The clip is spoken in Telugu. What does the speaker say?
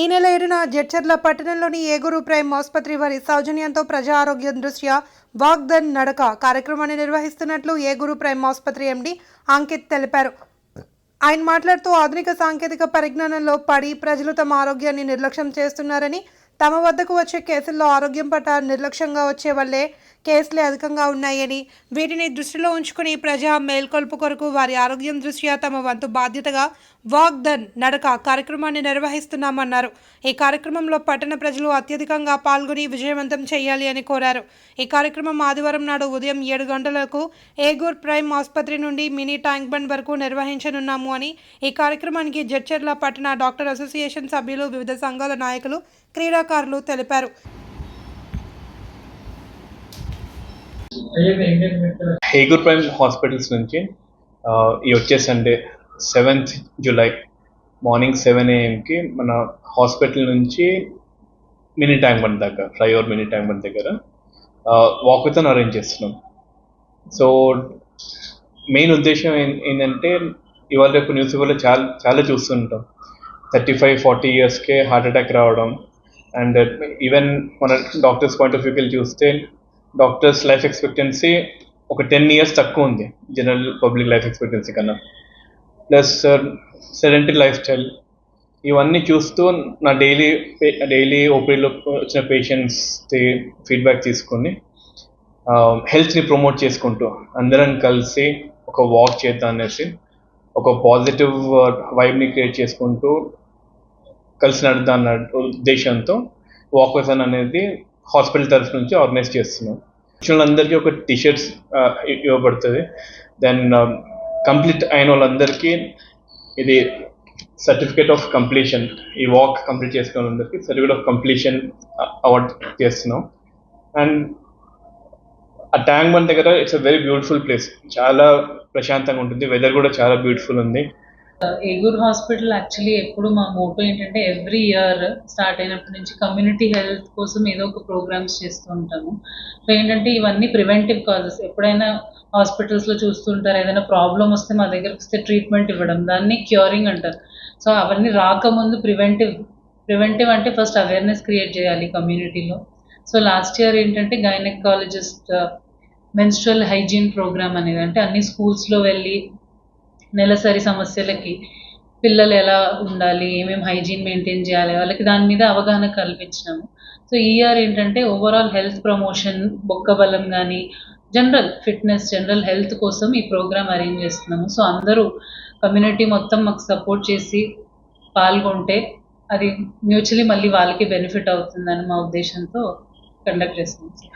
ఈ నెల ఏడున జడ్చర్ల పట్టణంలోని ఏగురు ప్రైమ్ ఆసుపత్రి వారి సౌజన్యంతో ప్రజా ఆరోగ్యం దృష్ట్యా వాగ్దన్ నడక కార్యక్రమాన్ని నిర్వహిస్తున్నట్లు ఏగురు ప్రైమ్ ఆసుపత్రి ఎండి అంకిత్ తెలిపారు. ఆయన మాట్లాడుతూ ఆధునిక సాంకేతిక పరిజ్ఞానంలో పడి ప్రజలు తమ ఆరోగ్యాన్ని నిర్లక్ష్యం చేస్తున్నారని తమ వద్దకు వచ్చే కేసుల్లో ఆరోగ్యం పట్ల నిర్లక్ష్యంగా వచ్చే వల్లే కేసులే అధికంగా ఉన్నాయని వీటిని దృష్టిలో ఉంచుకుని ప్రజా మేల్కొల్పు కొరకు వారి ఆరోగ్యం దృష్ట్యా తమ వంతు బాధ్యతగా వాగ్దన్ నడక కార్యక్రమాన్ని నిర్వహిస్తున్నామన్నారు. ఈ కార్యక్రమంలో పట్టణ ప్రజలు అత్యధికంగా పాల్గొని విజయవంతం చేయాలి అని కోరారు. ఈ కార్యక్రమం ఆదివారం నాడు ఉదయం ఏడు గంటలకు ఏగూర్ ప్రైమ్ ఆసుపత్రి నుండి మినీ ట్యాంక్ బండ్ వరకు నిర్వహించనున్నాము అని ఈ కార్యక్రమానికి జడ్చర్ల పట్టణ డాక్టర్ అసోసియేషన్ సభ్యులు వివిధ సంఘాల నాయకులు క్రీడాకారులు తెలిపారు. హేగూర్ ప్రైమ్ హాస్పిటల్స్ నుంచి ఈ వచ్చే Sunday seventh July morning seven ఏఎంకి మన హాస్పిటల్ నుంచి మినీ ట్యాంక్ బండ్ దాకా ఫ్లైఓవర్ మినీ ట్యాంక్ బండ్ దగ్గర వాక్వితన్ అరేంజ్ చేస్తున్నాం. సో మెయిన్ ఉద్దేశం ఏం- ఏంటంటే ఇవాళ రేపు న్యూస్ పేపర్లో చాలా చాలా చూస్తుంటాం. థర్టీ ఫైవ్ ఫార్టీ ఇయర్స్కే హార్ట్ అటాక్ రావడం అండ్ ఈవెన్ మన డాక్టర్స్ పాయింట్ ఆఫ్ వ్యూకి చూస్తే డాక్టర్స్ లైఫ్ ఎక్స్పెక్టెన్సీ ఒక టెన్ ఇయర్స్ తక్కువ ఉంది జనరల్ పబ్లిక్ లైఫ్ ఎక్స్పెక్టెన్సీ కన్నా. ప్లస్ సెడెంటరీ లైఫ్ స్టైల్ ఇవన్నీ చూస్తూ నా డైలీ డైలీ ఓపీలో వచ్చిన పేషెంట్స్ ఫీడ్బ్యాక్ తీసుకొని um, హెల్త్ని ప్రమోట్ చేసుకుంటూ అందరం కలిసి ఒక వాక్ చేద్దాం అనేసి ఒక పాజిటివ్ వైబ్ని క్రియేట్ చేసుకుంటూ కలిసి నడుద్దాం అన్న ఉద్దేశంతో వాకర్సన్ అనేది హాస్పిటల్ తరఫు నుంచి ఆర్గనైజ్ చేస్తున్నాం. వాళ్ళందరికీ ఒక టీషర్ట్స్ ఇవ్వబడుతుంది. దెన్ కంప్లీట్ um, అయిన వాళ్ళందరికీ ఇది సర్టిఫికేట్ ఆఫ్ కంప్లీషన్ ఈ వాక్ కంప్లీట్ చేసుకున్న వాళ్ళందరికీ సర్టిఫికేట్ ఆఫ్ కంప్లీషన్ అవార్డ్ చేస్తున్నాం. అండ్ ఆ ట్యాంక్ బండ్ దగ్గర it's a very beautiful place చాలా ప్రశాంతంగా ఉంటుంది. వెదర్ కూడా చాలా బ్యూటిఫుల్ ఉంది. ఏగూర్ హాస్పిటల్ యాక్చువల్లీ ఎప్పుడు మా మోటో ఏంటంటే ఎవ్రీ ఇయర్ స్టార్ట్ అయినప్పటి నుంచి కమ్యూనిటీ హెల్త్ కోసం ఏదో ఒక ప్రోగ్రామ్స్ చేస్తూ ఉంటాము. సో ఏంటంటే ఇవన్నీ ప్రివెంటివ్ కాజెస్. ఎప్పుడైనా హాస్పిటల్స్లో చూస్తుంటారు ఏదైనా ప్రాబ్లం వస్తే మా దగ్గరకు వస్తే ట్రీట్మెంట్ ఇవ్వడం దాన్ని క్యూరింగ్ అంటారు. సో అవన్నీ రాకముందు ప్రివెంటివ్ ప్రివెంటివ్ అంటే ఫస్ట్ అవేర్నెస్ క్రియేట్ చేయాలి కమ్యూనిటీలో. సో లాస్ట్ ఇయర్ ఏంటంటే గైనకాలజిస్ట్ మెన్స్ట్రల్ హైజీన్ ప్రోగ్రామ్ అనేది. అంటే అన్ని స్కూల్స్లో వెళ్ళి నెలసరి సమస్యలకి పిల్లలు ఎలా ఉండాలి ఏమేమి హైజీన్ మెయింటైన్ చేయాలి వాళ్ళకి దాని మీద అవగాహన కల్పించినాము. సో ఈ ఇయర్ ఏంటంటే ఓవరాల్ హెల్త్ ప్రమోషన్ బొక్క బలం కానీ జనరల్ ఫిట్నెస్ జనరల్ హెల్త్ కోసం ఈ ప్రోగ్రామ్ అరేంజ్ చేస్తున్నాము. సో అందరూ కమ్యూనిటీ మొత్తం మాకు సపోర్ట్ చేసి పాల్గొంటే అది మ్యూచువలీ మళ్ళీ వాళ్ళకి బెనిఫిట్ అవుతుందని మా ఉద్దేశంతో కండక్ట్ చేస్తున్నాం